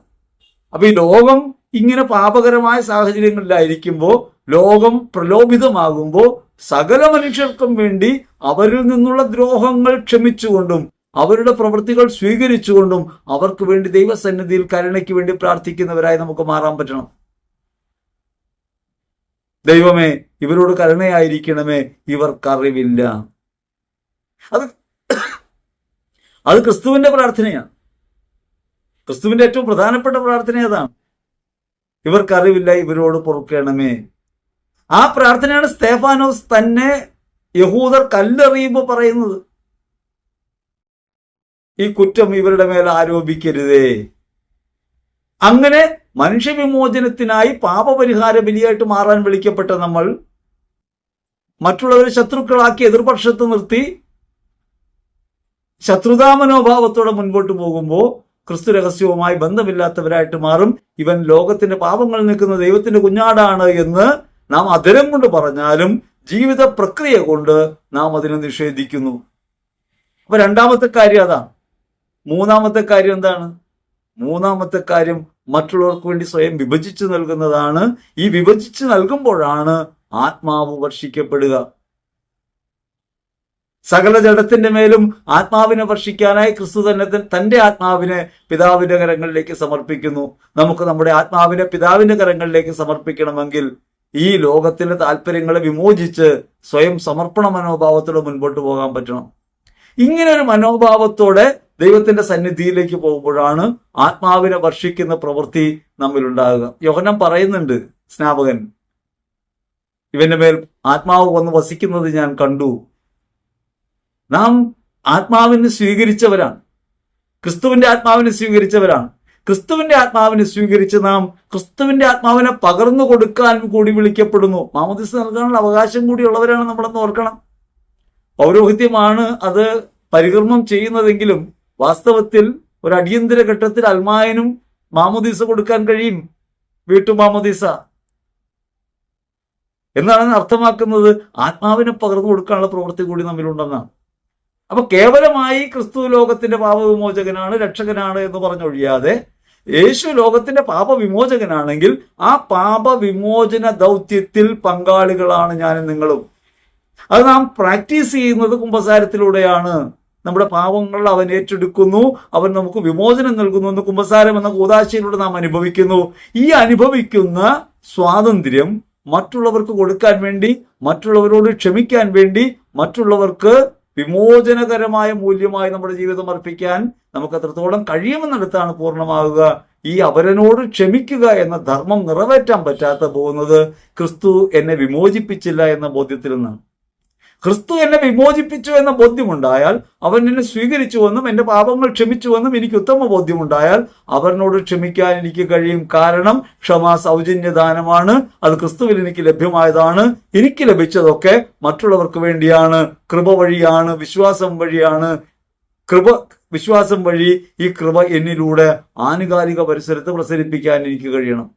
[SPEAKER 1] അപ്പൊ ഈ ലോകം ഇങ്ങനെ പാപകരമായ സാഹചര്യങ്ങളിലായിരിക്കുമ്പോൾ ലോകം പ്രലോഭിതമാകുമ്പോൾ സകല മനുഷ്യർക്കും വേണ്ടി അവരിൽ നിന്നുള്ള ദ്രോഹങ്ങൾ ക്ഷമിച്ചുകൊണ്ടും അവരുടെ പ്രവൃത്തികൾ സ്വീകരിച്ചുകൊണ്ടും അവർക്ക് വേണ്ടി ദൈവസന്നിധിയിൽ കരുണയ്ക്ക് വേണ്ടി പ്രാർത്ഥിക്കുന്നവരായി നമുക്ക് മാറാൻ പറ്റണം. ദൈവമേ ഇവരോട് കരുണയായിരിക്കണമേ ഇവർക്കറിവില്ല. അത് അത് ക്രിസ്തുവിന്റെ പ്രാർത്ഥനയാണ്. ക്രിസ്തുവിന്റെ ഏറ്റവും പ്രധാനപ്പെട്ട പ്രാർത്ഥന അതാണ്. ഇവർക്കറിവില്ല ഇവരോട് പൊറുക്കണമേ. ആ പ്രാർത്ഥനയാണ് സ്തേഫാനോസ് തന്നെ യഹൂദർ കല്ലെറിയുമ്പോൾ പറയുന്നത്. ഈ കുറ്റം ഇവരുടെ മേൽ ആരോപിക്കരുതേ. അങ്ങനെ മനുഷ്യവിമോചനത്തിനായി പാപപരിഹാര ബലിയായിട്ട് മാറാൻ വിളിക്കപ്പെട്ട നമ്മൾ മറ്റുള്ളവരെ ശത്രുക്കളാക്കി എതിർപക്ഷത്ത് നിർത്തി ശത്രുതാ മനോഭാവത്തോടെ മുൻപോട്ട് പോകുമ്പോൾ ക്രിസ്തു രഹസ്യവുമായി ബന്ധമില്ലാത്തവരായിട്ട് മാറും. ഇവൻ ലോകത്തിന്റെ പാപങ്ങൾ നിൽക്കുന്ന ദൈവത്തിന്റെ കുഞ്ഞാടാണ് എന്ന് നാം അതിരം കൊണ്ട് പറഞ്ഞാലും ജീവിത പ്രക്രിയ കൊണ്ട് നാം അതിനെ നിഷേധിക്കുന്നു. അപ്പൊ രണ്ടാമത്തെ കാര്യം അതാണ് മൂന്നാമത്തെ കാര്യം എന്താണ്? മൂന്നാമത്തെ കാര്യം മറ്റുള്ളവർക്ക് വേണ്ടി സ്വയം വിഭജിച്ചു നൽകുന്നതാണ്. ഈ വിഭജിച്ചു നൽകുമ്പോഴാണ് ആത്മാവ് വർഷിക്കപ്പെടുക. സകല ജഡത്തിന്റെ മേലും ആത്മാവിനെ വർഷിക്കാനായി ക്രിസ്തു തന്നെ തന്റെ ആത്മാവിനെ പിതാവിന്റെ കരങ്ങളിലേക്ക് സമർപ്പിക്കുന്നു. നമുക്ക് നമ്മുടെ ആത്മാവിനെ പിതാവിന്റെ കരങ്ങളിലേക്ക് സമർപ്പിക്കണമെങ്കിൽ ഈ ലോകത്തിന്റെ താല്പര്യങ്ങളെ വിമോചിച്ച് സ്വയം സമർപ്പണ മനോഭാവത്തോടെ മുൻപോട്ട് പോകാൻ പറ്റണം. ഇങ്ങനെ ഒരു മനോഭാവത്തോടെ ദൈവത്തിന്റെ സന്നിധിയിലേക്ക് പോകുമ്പോഴാണ് ആത്മാവിനെ വർഷിക്കുന്ന പ്രവൃത്തി നമ്മിലുണ്ടാകുക. യോഹനം പറയുന്നുണ്ട് സ്നാപകൻ ഇവന്റെ മേൽ ആത്മാവ് വന്ന് വസിക്കുന്നത് ഞാൻ കണ്ടു. നാം ആത്മാവിനെ സ്വീകരിച്ചവരാണ്. ക്രിസ്തുവിന്റെ ആത്മാവിനെ സ്വീകരിച്ചവരാണ്. ക്രിസ്തുവിന്റെ ആത്മാവിനെ സ്വീകരിച്ച് നാം ക്രിസ്തുവിന്റെ ആത്മാവിനെ പകർന്നു കൊടുക്കാൻ കൂടി വിളിക്കപ്പെടുന്നു. മാമോദിസ് നൽകാനുള്ള അവകാശം കൂടിയുള്ളവരാണ് നമ്മളെന്ന് ഓർക്കണം. പൗരോഹിത്യമാണ് അത് പരികർമ്മം ചെയ്യുന്നതെങ്കിലും വാസ്തവത്തിൽ ഒരു അടിയന്തര ഘട്ടത്തിൽ അൽമായനും മാമോദീസ കൊടുക്കാൻ കഴിയും. വീട്ടു മാമോദീസ. എന്നാണ് അർത്ഥമാക്കുന്നത്. ആത്മാവിനെ പകർന്നു കൊടുക്കാനുള്ള പ്രവൃത്തി കൂടി നമ്മിലുണ്ടെന്നാണ്. അപ്പൊ കേവലമായി ക്രിസ്തു ലോകത്തിന്റെ പാപവിമോചകനാണ് രക്ഷകനാണ് എന്ന് പറഞ്ഞൊഴിയാതെ യേശു ലോകത്തിന്റെ പാപവിമോചകനാണെങ്കിൽ ആ പാപവിമോചന ദൗത്യത്തിൽ പങ്കാളികളാണ് ഞാനും നിങ്ങളും. അത് നാം പ്രാക്ടീസ് ചെയ്യുന്നത് കുമ്പസാരത്തിലൂടെയാണ് നമ്മുടെ പാപങ്ങൾ അവൻ ഏറ്റെടുക്കുന്നു അവൻ നമുക്ക് വിമോചനം നൽകുന്നു എന്ന് കുമ്പസാരം എന്ന കൂതാശയിലൂടെ നാം അനുഭവിക്കുന്നു. ഈ അനുഭവിക്കുന്ന സ്വാതന്ത്ര്യം മറ്റുള്ളവർക്ക് കൊടുക്കാൻ വേണ്ടി മറ്റുള്ളവരോട് ക്ഷമിക്കാൻ വേണ്ടി മറ്റുള്ളവർക്ക് വിമോചനകരമായ മൂല്യമായി നമ്മുടെ ജീവിതം അർപ്പിക്കാൻ നമുക്ക് അത്രത്തോളം കഴിയുമെന്നിടത്താണ് പൂർണമാവുക ഈ അവരനോട് ക്ഷമിക്കുക എന്ന ധർമ്മം നിറവേറ്റാൻ പറ്റാത്ത പോകുന്നത് ക്രിസ്തു എന്നെ വിമോചിപ്പിച്ചില്ല എന്ന ബോധ്യത്തിൽ നിന്നാണ്. ക്രിസ്തു എന്നെ വിമോചിപ്പിച്ചു എന്ന ബോധ്യമുണ്ടായാൽ അവൻ എന്നെ സ്വീകരിച്ചുവെന്നും എന്റെ പാപങ്ങൾ ക്ഷമിച്ചുവെന്നും എനിക്ക് ഉത്തമ ബോധ്യമുണ്ടായാൽ അവരനോട് ക്ഷമിക്കാൻ എനിക്ക് കഴിയും. കാരണം ക്ഷമ സൗജന്യദാനമാണ്. അത് ക്രിസ്തുവിൽ എനിക്ക് ലഭ്യമായതാണ്. എനിക്ക് ലഭിച്ചതൊക്കെ മറ്റുള്ളവർക്ക് വേണ്ടിയാണ്. കൃപ വഴിയാണ്. വിശ്വാസം വഴിയാണ്. കൃപ വിശ്വാസം വഴി ഈ കൃപ എന്നിലൂടെ ആനുകാലിക പരിസരത്ത് പ്രസരിപ്പിക്കാൻ എനിക്ക് കഴിയണം.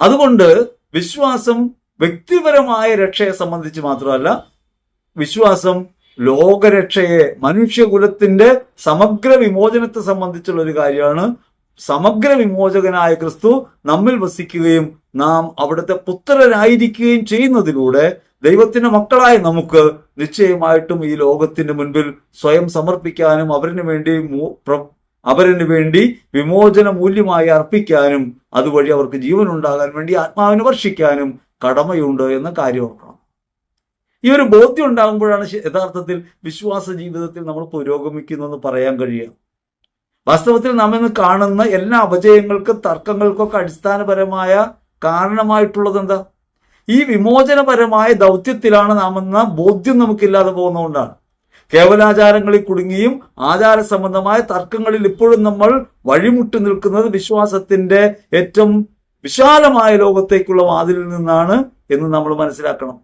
[SPEAKER 1] അതുകൊണ്ട് വിശ്വാസം വ്യക്തിപരമായ രക്ഷയെ സംബന്ധിച്ച് മാത്രമല്ല വിശ്വാസം ലോകരക്ഷയെ മനുഷ്യകുലത്തിന്റെ സമഗ്ര വിമോചനത്തെ സംബന്ധിച്ചുള്ള ഒരു കാര്യമാണ്. സമഗ്ര വിമോചകനായ ക്രിസ്തു നമ്മിൽ വസിക്കുകയും നാം അവിടുത്തെ പുത്രരായിരിക്കുകയും ചെയ്യുന്നതിലൂടെ ദൈവത്തിന്റെ മക്കളായ നമുക്ക് നിശ്ചയമായിട്ടും ഈ ലോകത്തിന്റെ മുൻപിൽ സ്വയം സമർപ്പിക്കാനും അവരിന് വേണ്ടി അവരിന് വേണ്ടി വിമോചന മൂല്യമായി അർപ്പിക്കാനും അതുവഴി അവർക്ക് ജീവൻ ഉണ്ടാകാൻ വേണ്ടി ആത്മാവിനെ വർഷിക്കാനും കടമയുണ്ട് എന്ന കാര്യം ഓർക്കണം. ഈ ഒരു ബോധ്യം ഉണ്ടാകുമ്പോഴാണ് യഥാർത്ഥത്തിൽ വിശ്വാസ ജീവിതത്തിൽ നമ്മൾ പുരോഗമിക്കുന്നതെന്ന് പറയാൻ കഴിയുക. വാസ്തവത്തിൽ നാം ഇന്ന് കാണുന്ന എല്ലാ അപജയങ്ങൾക്കും തർക്കങ്ങൾക്കൊക്കെ അടിസ്ഥാനപരമായ കാരണമായിട്ടുള്ളത് എന്താ? ഈ വിമോചനപരമായ ദൗത്യത്തിലാണ് നാം എന്ന ബോധ്യം നമുക്കില്ലാതെ പോകുന്നതുകൊണ്ടാണ്. കേവലാചാരങ്ങളിൽ കുടുങ്ങിയും ആചാര സംബന്ധമായ തർക്കങ്ങളിൽ ഇപ്പോഴും നമ്മൾ വഴിമുട്ടി നിൽക്കുന്നത് വിശ്വാസത്തിന്റെ ഏറ്റവും വിശാലമായ ലോകത്തേക്കുള്ള വാതിലിൽ നിന്നാണ് എന്ന് നമ്മൾ മനസ്സിലാക്കണം.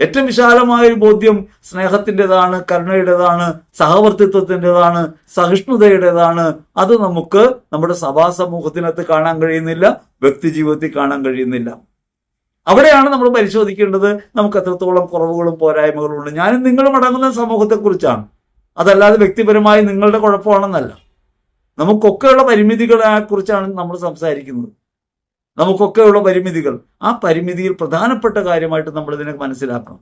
[SPEAKER 1] ഏറ്റവും വിശാലമായ ഒരു ബോധ്യം സ്നേഹത്തിന്റെതാണ് കരുണയുടേതാണ് സഹവർത്തിത്വത്തിന്റെതാണ് സഹിഷ്ണുതയുടേതാണ്. അത് നമുക്ക് നമ്മുടെ സഭാ സമൂഹത്തിനകത്ത് കാണാൻ കഴിയുന്നില്ല വ്യക്തി ജീവിതത്തിൽ കാണാൻ കഴിയുന്നില്ല. അവിടെയാണ് നമ്മൾ പരിശോധിക്കേണ്ടത്. നമുക്ക് എത്രത്തോളം കുറവുകളും പോരായ്മകളും ഉണ്ട്. ഞാനും നിങ്ങളും അടങ്ങുന്ന സമൂഹത്തെക്കുറിച്ചാണ്. അതല്ലാതെ വ്യക്തിപരമായി നിങ്ങളുടെ കുഴപ്പമാണെന്നല്ല. നമുക്കൊക്കെയുള്ള പരിമിതികളെ കുറിച്ചാണ് നമ്മൾ സംസാരിക്കുന്നത്. നമുക്കൊക്കെയുള്ള പരിമിതികൾ. ആ പരിമിതിയിൽ പ്രധാനപ്പെട്ട കാര്യമായിട്ട് നമ്മൾ ഇതിനെ മനസ്സിലാക്കണം.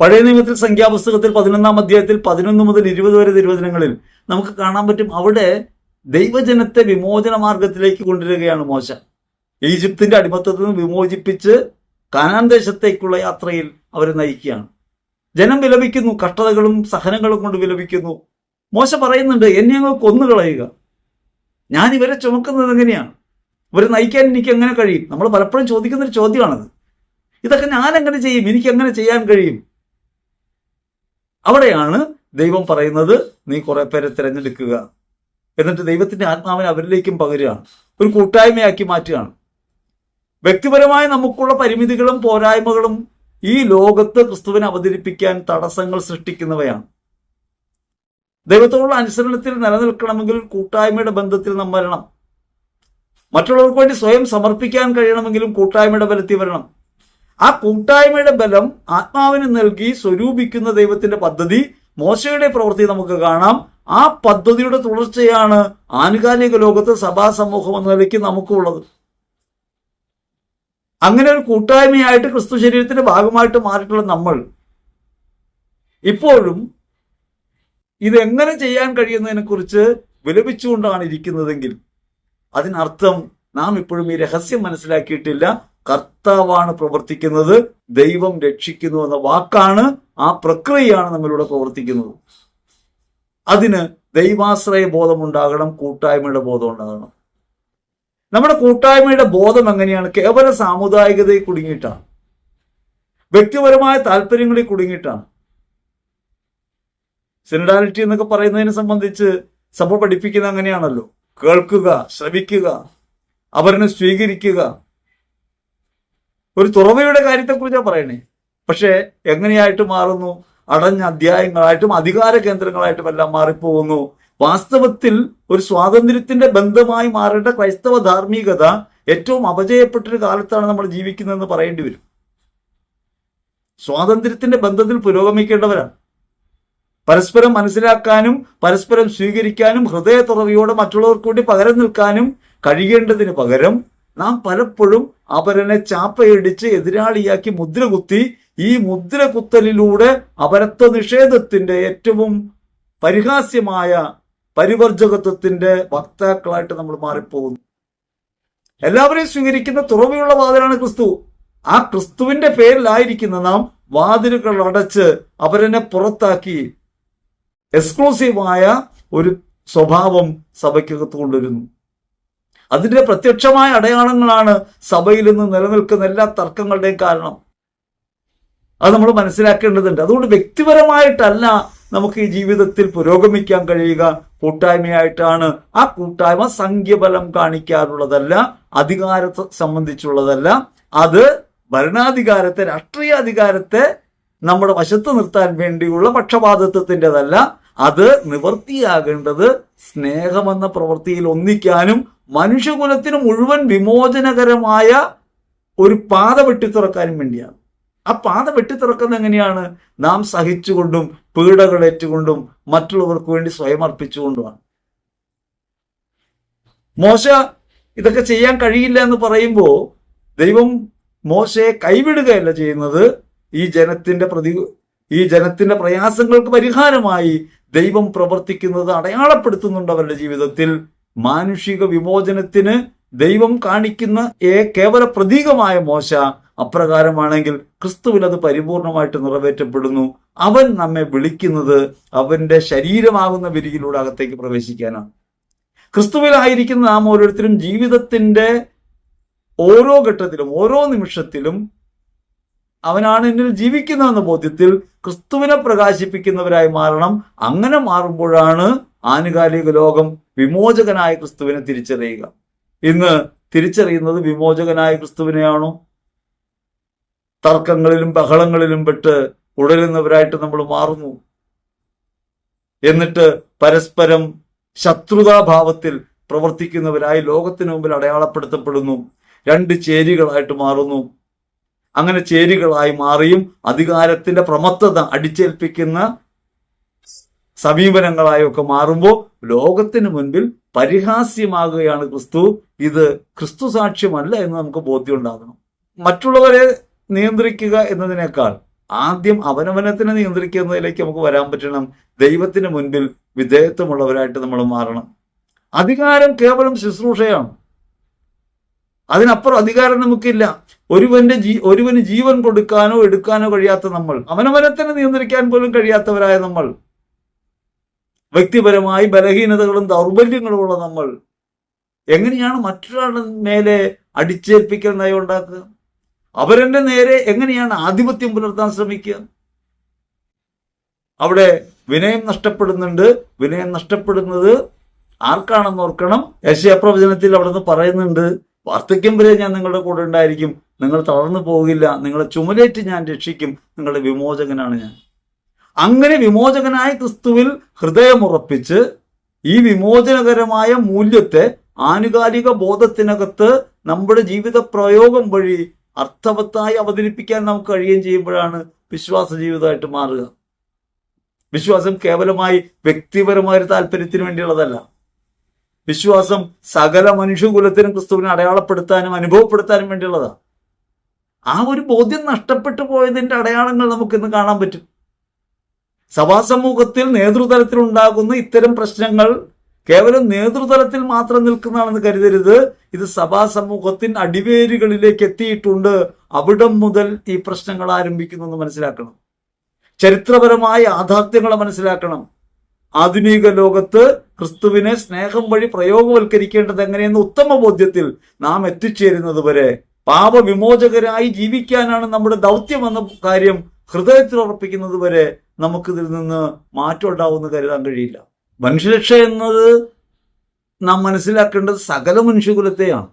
[SPEAKER 1] പഴയ നിയമത്തിൽ സംഖ്യാപുസ്തകത്തിൽ പതിനൊന്നാം അധ്യായത്തിൽ പതിനൊന്ന് മുതൽ ഇരുപത് വരെ തിരുവചനങ്ങളിൽ നമുക്ക് കാണാൻ പറ്റും അവിടെ ദൈവജനത്തെ വിമോചന മാർഗത്തിലേക്ക് കൊണ്ടുവരികയാണ് മോശ. ഈജിപ്തിന്റെ അടിമത്തത്തിൽ നിന്ന് വിമോചിപ്പിച്ച് കാനാൻ ദേശത്തേക്കുള്ള യാത്രയിൽ അവരെ നയിക്കുകയാണ്. ജനം വിലപിക്കുന്നു കഷ്ടതകളും സഹനങ്ങളും കൊണ്ട് വിലപിക്കുന്നു. മോശ പറയുന്നുണ്ട് എന്നെ അങ്ങ് കൊന്നുകളയുക ഞാൻ ഇവരെ ചുമക്കുന്നത് എങ്ങനെയാണ്? ഇവരെ നയിക്കാൻ എനിക്ക് എങ്ങനെ കഴിയും? നമ്മൾ പലപ്പോഴും ചോദിക്കുന്ന ഒരു ചോദ്യമാണത്. ഇതൊക്കെ ഞാൻ എങ്ങനെ ചെയ്യും? എനിക്ക് എങ്ങനെ ചെയ്യാൻ കഴിയും? അവിടെയാണ് ദൈവം പറയുന്നത് നീ കുറെ പേരെ തിരഞ്ഞെടുക്കുക. എന്നിട്ട് ദൈവത്തിന്റെ ആത്മാവിനെ അവരിലേക്കും പകരുകയാണ്. ഒരു കൂട്ടായ്മയാക്കി മാറ്റുകയാണ്. വ്യക്തിപരമായി നമുക്കുള്ള പരിമിതികളും പോരായ്മകളും ഈ ലോകത്ത് ക്രിസ്തുവിനെ അവതരിപ്പിക്കാൻ തടസ്സങ്ങൾ സൃഷ്ടിക്കുന്നവയാണ്. ദൈവത്തോടുള്ള അനുസരണത്തിൽ നിലനിൽക്കണമെങ്കിൽ കൂട്ടായ്മയുടെ ബന്ധത്തിൽ നാം വരണം. മറ്റുള്ളവർക്ക് വേണ്ടി സ്വയം സമർപ്പിക്കാൻ കഴിയണമെങ്കിലും കൂട്ടായ്മയുടെ ബലത്തിൽ വരണം. ആ കൂട്ടായ്മയുടെ ബലം ആത്മാവിന് നൽകി സ്വരൂപിക്കുന്ന ദൈവത്തിന്റെ പദ്ധതി മോശയുടെ പ്രവൃത്തി നമുക്ക് കാണാം. ആ പദ്ധതിയുടെ തുടർച്ചയാണ് ആനുകാലിക ലോകത്ത് സഭാ സമൂഹം എന്ന നിലയ്ക്ക് നമുക്കുള്ളത്. അങ്ങനെ ഒരു കൂട്ടായ്മയായിട്ട് ക്രിസ്തു ശരീരത്തിന്റെ ഭാഗമായിട്ട് മാറിയിട്ടുള്ള നമ്മൾ ഇപ്പോഴും ഇതെങ്ങനെ ചെയ്യാൻ കഴിയുന്നതിനെ കുറിച്ച് വിലപിച്ചുകൊണ്ടാണ് ഇരിക്കുന്നതെങ്കിൽ അതിനർത്ഥം നാം ഇപ്പോഴും ഈ രഹസ്യം മനസ്സിലാക്കിയിട്ടില്ല. കർത്താവാണ് പ്രവർത്തിക്കുന്നത്. ദൈവം രക്ഷിക്കുന്നു എന്ന വാക്കാണ് ആ പ്രക്രിയയാണ് നമ്മളിവിടെ പ്രവർത്തിക്കുന്നത്. അതിന് ദൈവാശ്രയ ബോധമുണ്ടാകണം കൂട്ടായ്മയുടെ ബോധം ഉണ്ടാകണം. നമ്മുടെ കൂട്ടായ്മയുടെ ബോധം എങ്ങനെയാണ്? കേവല സാമുദായികതയിൽ കുടുങ്ങിയിട്ടാണ്. വ്യക്തിപരമായ താല്പര്യങ്ങളിൽ കുടുങ്ങിയിട്ടാണ്. സിനിഡാലിറ്റി എന്നൊക്കെ പറയുന്നതിനെ സംബന്ധിച്ച് സഭ പഠിപ്പിക്കുന്നത് അങ്ങനെയാണല്ലോ. കേൾക്കുക ശ്രവിക്കുക അവരനെ സ്വീകരിക്കുക. ഒരു തുറവയുടെ കാര്യത്തെക്കുറിച്ചാണ് പറയണേ. പക്ഷേ എങ്ങനെയായിട്ട് മാറുന്നു? അടഞ്ഞ അധ്യായങ്ങളായിട്ടും അധികാര കേന്ദ്രങ്ങളായിട്ടും എല്ലാം മാറിപ്പോകുന്നു. വാസ്തവത്തിൽ ഒരു സ്വാതന്ത്ര്യത്തിന്റെ ബന്ധമായി മാറേണ്ട ക്രൈസ്തവ ധാർമ്മികത ഏറ്റവും അപജയപ്പെട്ടൊരു കാലത്താണ് നമ്മൾ ജീവിക്കുന്നതെന്ന് പറയേണ്ടി വരും. സ്വാതന്ത്ര്യത്തിന്റെ ബന്ധത്തിൽ പുരോഗമിക്കേണ്ടവരാണ്. പരസ്പരം മനസ്സിലാക്കാനും പരസ്പരം സ്വീകരിക്കാനും ഹൃദയ തുറവിയോടെ മറ്റുള്ളവർക്ക് വേണ്ടി പകരം നിൽക്കാനും കഴിയേണ്ടതിന് പകരം നാം പലപ്പോഴും അവരനെ ചാപ്പയടിച്ച് എതിരാളിയാക്കി മുദ്ര കുത്തി ഈ മുദ്ര കുത്തലിലൂടെ അപരത്വ നിഷേധത്തിന്റെ ഏറ്റവും പരിഹാസ്യമായ പരിവർജകത്വത്തിന്റെ വക്താക്കളായിട്ട് നമ്മൾ മാറിപ്പോകുന്നു. എല്ലാവരെയും സ്വീകരിക്കുന്ന തുറവിയുള്ള വാതിലാണ് ക്രിസ്തു. ആ ക്രിസ്തുവിന്റെ പേരിലായിരിക്കുന്ന നാം വാതിലുകൾ അടച്ച് അവരെന്നെ പുറത്താക്കി എക്സ്ക്ലൂസീവായ ഒരു സ്വഭാവം സഭയ്ക്കകത്ത് കൊണ്ടുവരുന്നു. അതിന്റെ പ്രത്യക്ഷമായ അടയാളങ്ങളാണ് സഭയിൽ നിന്ന് നിലനിൽക്കുന്ന എല്ലാ തർക്കങ്ങളുടെയും കാരണം. അത് നമ്മൾ മനസ്സിലാക്കേണ്ടതുണ്ട്. അതുകൊണ്ട് വ്യക്തിപരമായിട്ടല്ല നമുക്ക് ഈ ജീവിതത്തിൽ പുരോഗമിക്കാൻ കഴിയുക. കൂട്ടായ്മയായിട്ടാണ് ആ കൂട്ടായ്മ സംഖ്യബലം കാണിക്കാറുള്ളതല്ല അധികാരത്തെ സംബന്ധിച്ചുള്ളതല്ല. അത് ഭരണാധികാരത്തെ രാഷ്ട്രീയ അധികാരത്തെ നമ്മുടെ വശത്ത് നിർത്താൻ വേണ്ടിയുള്ള പക്ഷപാതിത്വത്തിന്റെതല്ല. അത് നിവർത്തിയാകേണ്ടത് സ്നേഹമെന്ന പ്രവൃത്തിയിൽ ഒന്നിക്കാനും മനുഷ്യകുലത്തിന് മുഴുവൻ വിമോചനകരമായ ഒരു പാത വെട്ടിത്തുറക്കാനും വേണ്ടിയാണ്. ആ പാത വെട്ടിത്തുറക്കുന്നത് എങ്ങനെയാണ്? നാം സഹിച്ചുകൊണ്ടും പീഡകളേറ്റുകൊണ്ടും മറ്റുള്ളവർക്ക് വേണ്ടി സ്വയം അർപ്പിച്ചുകൊണ്ടുമാണ്. മോശ ഇതൊക്കെ ചെയ്യാൻ കഴിയില്ല എന്ന് പറയുമ്പോൾ ദൈവം മോശയെ കൈവിടുകയല്ല ചെയ്യുന്നത്. ഈ ജനത്തിന്റെ പ്രതി ഈ ജനത്തിന്റെ പ്രയാസങ്ങൾക്ക് പരിഹാരമായി ദൈവം പ്രവർത്തിക്കുന്നത് അടയാളപ്പെടുത്തുന്നുണ്ട് അവരുടെ ജീവിതത്തിൽ. മാനുഷിക വിമോചനത്തിന് ദൈവം കാണിക്കുന്ന ഏ കേവല പ്രതീകമായ മോശ അപ്രകാരമാണെങ്കിൽ ക്രിസ്തുവിൽ അത് പരിപൂർണമായിട്ട് നിറവേറ്റപ്പെടുന്നു. അവൻ നമ്മെ വിളിക്കുന്നത് അവന്റെ ശരീരമാകുന്ന വിരിയിലൂടെ അകത്തേക്ക് പ്രവേശിക്കാനാണ്. ക്രിസ്തുവിലായിരിക്കുന്ന നാം ഓരോരുത്തരും ജീവിതത്തിന്റെ ഓരോ ഘട്ടത്തിലും ഓരോ നിമിഷത്തിലും അവനാണ് എന്നിൽ ജീവിക്കുന്നതെന്ന ബോധ്യത്തിൽ ക്രിസ്തുവിനെ പ്രകാശിപ്പിക്കുന്നവരായി മാറണം. അങ്ങനെ മാറുമ്പോഴാണ് ആനുകാലിക ലോകം വിമോചകനായ ക്രിസ്തുവിനെ തിരിച്ചറിയുക. ഇന്ന് തിരിച്ചറിയുന്നത് വിമോചകനായ ക്രിസ്തുവിനെയാണോ? തർക്കങ്ങളിലും ബഹളങ്ങളിലും പെട്ട് ഉടലുന്നവരായിട്ട് നമ്മൾ മാറുന്നു. എന്നിട്ട് പരസ്പരം ശത്രുതാഭാവത്തിൽ പ്രവർത്തിക്കുന്നവരായി ലോകത്തിന് മുമ്പിൽ അടയാളപ്പെടുത്തപ്പെടുന്നു. രണ്ട് ചേരികളായിട്ട് മാറുന്നു. അങ്ങനെ ചേരികളായി മാറിയും അധികാരത്തിന്റെ പ്രമത്തത അടിച്ചേൽപ്പിക്കുന്ന സമീപനങ്ങളായൊക്കെ മാറുമ്പോൾ ലോകത്തിന് മുൻപിൽ പരിഹാസ്യമാകുകയാണ് ക്രിസ്തു. ഇത് ക്രിസ്തു സാക്ഷ്യമല്ല എന്ന് നമുക്ക് ബോധ്യം ഉണ്ടാകണം. മറ്റുള്ളവരെ നിയന്ത്രിക്കുക എന്നതിനേക്കാൾ ആദ്യം അവനവനത്തിനെ നിയന്ത്രിക്കുന്നതിലേക്ക് നമുക്ക് വരാൻ പറ്റണം. ദൈവത്തിന് മുൻപിൽ വിധേയത്വമുള്ളവരായിട്ട് നമ്മൾ മാറണം. അധികാരം കേവലം ശുശ്രൂഷയാണ്. അതിനപ്പുറം അധികാരം നമുക്കില്ല. ഒരുവന്റെ ജീ ഒരുവന് ജീവൻ കൊടുക്കാനോ എടുക്കാനോ കഴിയാത്ത നമ്മൾ അവനവനെ തന്നെ നിയന്ത്രിക്കാൻ പോലും കഴിയാത്തവരായ നമ്മൾ വ്യക്തിപരമായി ബലഹീനതകളും ദൗർബല്യങ്ങളും ഉള്ള നമ്മൾ എങ്ങനെയാണ് മറ്റൊരാളുടെ മേലെ അടിച്ചേൽപ്പിക്കൽ നയം ഉണ്ടാക്കുക? അവരെന്റെ നേരെ എങ്ങനെയാണ് ആധിപത്യം പുലർത്താൻ ശ്രമിക്കുക? അവിടെ വിനയം നഷ്ടപ്പെടുന്നുണ്ട്. വിനയം നഷ്ടപ്പെടുന്നത് ആർക്കാണെന്ന് ഓർക്കണം? യശയപ്രവചനത്തിൽ അവിടെ നിന്ന് പറയുന്നുണ്ട് വാർദ്ധക്യം വരെ ഞാൻ നിങ്ങളുടെ കൂടെ ഉണ്ടായിരിക്കും. നിങ്ങൾ തളർന്നു പോകില്ല. നിങ്ങളെ ചുമലേറ്റ് ഞാൻ രക്ഷിക്കും. നിങ്ങളുടെ വിമോചകനാണ് ഞാൻ. അങ്ങനെ വിമോചകനായ ക്രിസ്തുവിൽ ഹൃദയമുറപ്പിച്ച് ഈ വിമോചനകരമായ മൂല്യത്തെ ആനുകാലിക ബോധത്തിനകത്ത് നമ്മുടെ ജീവിത പ്രയോഗം വഴി അർത്ഥവത്തായി അവതരിപ്പിക്കാൻ നമുക്ക് കഴിയുകയും ചെയ്യുമ്പോഴാണ് വിശ്വാസ ജീവിതമായിട്ട് മാറുക. വിശ്വാസം കേവലമായി വ്യക്തിപരമായ താല്പര്യത്തിന് വേണ്ടിയുള്ളതല്ല. വിശ്വാസം സകല മനുഷ്യകുലത്തിനും ക്രിസ്തുവിനെ അടയാളപ്പെടുത്താനും അനുഭവപ്പെടുത്താനും വേണ്ടിയുള്ളതാണ് ആ ഒരു ബോധ്യം നഷ്ടപ്പെട്ടു പോയതിന്റെ അടയാളങ്ങൾ നമുക്കിന്ന് കാണാൻ പറ്റും. സഭാസമൂഹത്തിൽ നേതൃതലത്തിൽ ഉണ്ടാകുന്ന ഇത്തരം പ്രശ്നങ്ങൾ കേവലം നേതൃതലത്തിൽ മാത്രം നിൽക്കുന്നതാണെന്ന് കരുതരുത്. ഇത് സഭാ സമൂഹത്തിൻ അടിവേരുകളിലേക്ക് എത്തിയിട്ടുണ്ട്. അവിടം മുതൽ ഈ പ്രശ്നങ്ങൾ ആരംഭിക്കുന്നു എന്ന് മനസ്സിലാക്കണം. ചരിത്രപരമായ യാഥാർത്ഥ്യങ്ങളെ മനസ്സിലാക്കണം. ആധുനിക ലോകത്ത് ക്രിസ്തുവിനെ സ്നേഹം വഴി പ്രയോഗവൽക്കരിക്കേണ്ടത് എങ്ങനെയെന്ന് ഉത്തമ ബോധ്യത്തിൽ നാം എത്തിച്ചേരുന്നത് വരെ പാപവിമോചകരായി ജീവിക്കാനാണ് നമ്മുടെ ദൗത്യമെന്ന കാര്യം ഹൃദയത്തിൽ ഉറപ്പിക്കുന്നത് വരെ നമുക്കിതിൽ നിന്ന് മാറ്റം ഉണ്ടാവുമെന്ന് കരുതാൻ കഴിയില്ല. മനുഷ്യരക്ഷ എന്നത് നാം മനസ്സിലാക്കേണ്ടത് സകല മനുഷ്യകുലത്തെയാണ്.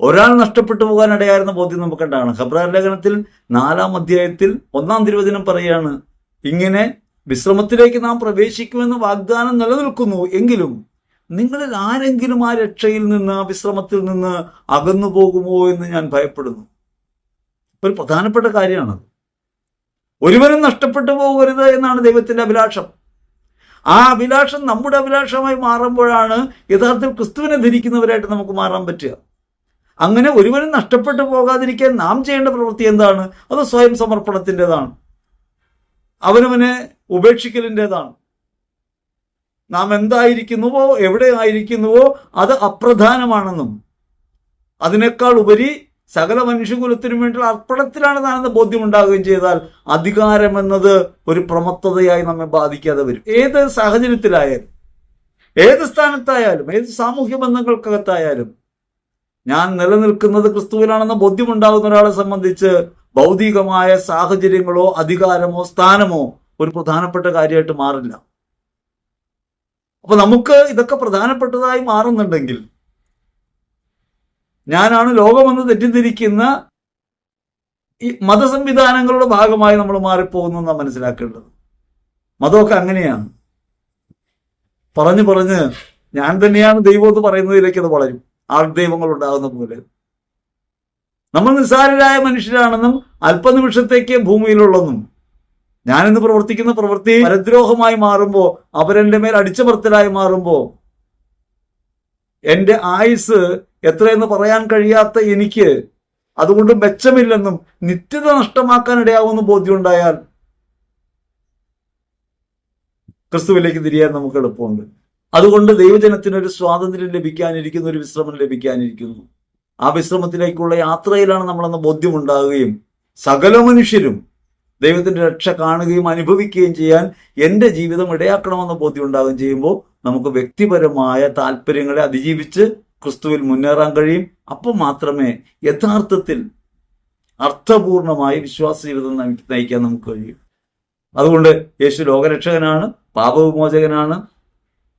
[SPEAKER 1] ഒരാൾ നഷ്ടപ്പെട്ടു പോകാൻ ഇടയായിരുന്ന ബോധ്യം നമുക്കുണ്ടാണ് ഹബ്രാർ ലേഖനത്തിൽ നാലാം അധ്യായത്തിൽ ഒന്നാം തിരുവചനം പറയാണ് ഇങ്ങനെ വിശ്രമത്തിലേക്ക് നാം പ്രവേശിക്കുമെന്ന് വാഗ്ദാനം നിലനിൽക്കുന്നു. എങ്കിലും നിങ്ങളിൽ ആരെങ്കിലും ആ രക്ഷയിൽ നിന്ന് വിശ്രമത്തിൽ നിന്ന് അകന്നു പോകുമോ എന്ന് ഞാൻ ഭയപ്പെടുന്നു. ഒരു പ്രധാനപ്പെട്ട കാര്യമാണ് ഒരുവനും നഷ്ടപ്പെട്ടു പോകരുത് എന്നാണ് ദൈവത്തിന്റെ അഭിലാഷം. ആ അഭിലാഷം നമ്മുടെ അഭിലാഷമായി മാറുമ്പോഴാണ് യഥാർത്ഥത്തിൽ ക്രിസ്തുവിനെ ധരിക്കുന്നവരായിട്ട് നമുക്ക് മാറാൻ പറ്റുക. അങ്ങനെ ഒരുവനും നഷ്ടപ്പെട്ടു പോകാതിരിക്കാൻ നാം ചെയ്യേണ്ട പ്രവൃത്തി എന്താണ്? അത് സ്വയം സമർപ്പണത്തിന്റെതാണ്. അവനവനെ ഉപേക്ഷിക്കലിന്റെതാണ്. നാം എന്തായിരിക്കുന്നുവോ എവിടെ ആയിരിക്കുന്നുവോ അത് അപ്രധാനമാണെന്നും അതിനേക്കാൾ ഉപരി സകല മനുഷ്യകുലത്തിനും വേണ്ടിയുള്ള അർപ്പണത്തിലാണ് താനെന്ന് ബോധ്യമുണ്ടാകുകയും ചെയ്താൽ അധികാരം എന്നത് ഒരു പ്രമത്തതയായി നമ്മെ ബാധിക്കാതെ വരും. ഏത് സാഹചര്യത്തിലായാലും ഏത് സ്ഥാനത്തായാലും ഏത് സാമൂഹ്യ ബന്ധങ്ങൾക്കകത്തായാലും ഞാൻ നിലനിൽക്കുന്നത് ക്രിസ്തുവിലാണെന്ന ബോധ്യമുണ്ടാകുന്ന ഒരാളെ സംബന്ധിച്ച് ഭൗതികമായ സാഹചര്യങ്ങളോ അധികാരമോ സ്ഥാനമോ ഒരു പ്രധാനപ്പെട്ട കാര്യമായിട്ട് മാറില്ല. അപ്പൊ നമുക്ക് ഇതൊക്കെ പ്രധാനപ്പെട്ടതായി മാറുന്നുണ്ടെങ്കിൽ ഞാനാണ് ലോകമെന്ന് തെറ്റിദ്ധരിക്കുന്ന ഈ മതസംവിധാനങ്ങളുടെ ഭാഗമായി നമ്മൾ മാറിപ്പോകുന്നു എന്നാണ് മനസ്സിലാക്കേണ്ടത്. മതമൊക്കെ അങ്ങനെയാണ്. പറഞ്ഞു പറഞ്ഞ് ഞാൻ തന്നെയാണ് ദൈവം എന്ന് പറയുന്നതിലേക്ക് അത് വളരും. ആൾദൈവങ്ങൾ ഉണ്ടാകുന്ന പോലെ. നമ്മൾ നിസ്സാരരായ മനുഷ്യരാണെന്നും അല്പനിമിഷത്തേക്ക് ഭൂമിയിലുള്ളെന്നും ഞാനിന്ന് പ്രവർത്തിക്കുന്ന പ്രവൃത്തി പരദ്രോഹമായി മാറുമ്പോ അവരെന്റെ മേൽ അടിച്ചമർത്തലായി മാറുമ്പോ എന്റെ ആയുസ് എത്രയെന്ന് പറയാൻ കഴിയാത്ത എനിക്ക് അതുകൊണ്ട് മെച്ചമില്ലെന്നും നിത്യത നഷ്ടമാക്കാൻ ഇടയാവുന്ന ബോധ്യമുണ്ടായാൽ ക്രിസ്തുവിലേക്ക് തിരിയാൻ നമുക്ക് എളുപ്പമുണ്ട്. അതുകൊണ്ട് ദൈവജനത്തിന് ഒരു സ്വാതന്ത്ര്യം ലഭിക്കാനിരിക്കുന്നു ഒരു വിശ്രമം ലഭിക്കാനിരിക്കുന്നു. ആ വിശ്രമത്തിലേക്കുള്ള യാത്രയിലാണ് നമ്മളെന്ന ബോധ്യമുണ്ടാകുകയും സകല മനുഷ്യരും ദൈവത്തിന്റെ രക്ഷ കാണുകയും അനുഭവിക്കുകയും ചെയ്യാൻ എന്റെ ജീവിതം ഇടയാക്കണമെന്ന ബോധ്യം ഉണ്ടാകുകയും ചെയ്യുമ്പോൾ നമുക്ക് വ്യക്തിപരമായ താല്പര്യങ്ങളെ അതിജീവിച്ച് ക്രിസ്തുവിൽ മുന്നേറാൻ കഴിയും. അപ്പം മാത്രമേ യഥാർത്ഥത്തിൽ അർത്ഥപൂർണമായി വിശ്വാസ ജീവിതം നയിക്കാൻ നമുക്ക് കഴിയും. അതുകൊണ്ട് യേശു ലോകരക്ഷകനാണ് പാപവിമോചകനാണ്.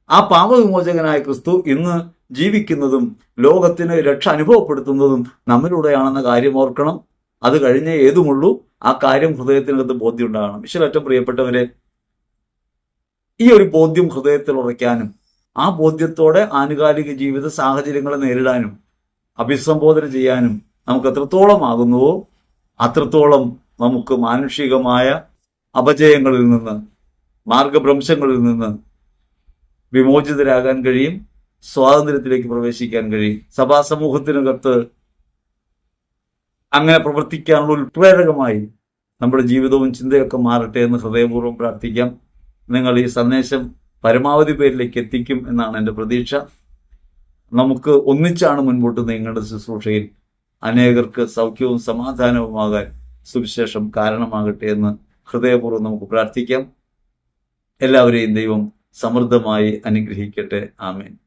[SPEAKER 1] ആ പാപവിമോചകനായ ക്രിസ്തു ഇന്ന് ജീവിക്കുന്നതും ലോകത്തിന് രക്ഷ അനുഭവപ്പെടുത്തുന്നതും നമ്മിലൂടെയാണെന്ന കാര്യം ഓർക്കണം. അത് കഴിഞ്ഞേ ഏതുമുള്ളൂ. ആ കാര്യം ഹൃദയത്തിനകത്ത് ബോധ്യം ഉണ്ടാകണം. ഈശ്വരറ്റം പ്രിയപ്പെട്ടവരെ ഈ ഒരു ബോധ്യം ഹൃദയത്തിൽ ഉറയ്ക്കാനും ആ ബോധ്യത്തോടെ ആനുകാലിക ജീവിത സാഹചര്യങ്ങളെ നേരിടാനും അഭിസംബോധന ചെയ്യാനും നമുക്ക് എത്രത്തോളം ആകുന്നുവോ അത്രത്തോളം നമുക്ക് മാനുഷികമായ അപജയങ്ങളിൽ നിന്ന് മാർഗഭ്രംശങ്ങളിൽ നിന്ന് വിമോചിതരാകാൻ കഴിയും സ്വാതന്ത്ര്യത്തിലേക്ക് പ്രവേശിക്കാൻ കഴിയും. സഭാ സമൂഹത്തിനകത്ത് അങ്ങനെ പ്രവർത്തിക്കാനുള്ള ഉൽപ്രേരകമായി നമ്മുടെ ജീവിതവും ചിന്തയൊക്കെ മാറട്ടെ എന്ന് ഹൃദയപൂർവം പ്രാർത്ഥിക്കാം. നിങ്ങൾ ഈ സന്ദേശം പരമാവധി പേരിലേക്ക് എത്തിക്കും എന്നാണ് എന്റെ പ്രതീക്ഷ. നമുക്ക് ഒന്നിച്ചാണ് മുൻപോട്ട് നീങ്ങേണ്ട ശുശ്രൂഷയിൽ അനേകർക്ക് സൗഖ്യവും സമാധാനവുമാകാൻ സുവിശേഷം കാരണമാകട്ടെ എന്ന് ഹൃദയപൂർവം നമുക്ക് പ്രാർത്ഥിക്കാം. എല്ലാവരെയും ദൈവം സമൃദ്ധമായി അനുഗ്രഹിക്കട്ടെ. ആമേൻ.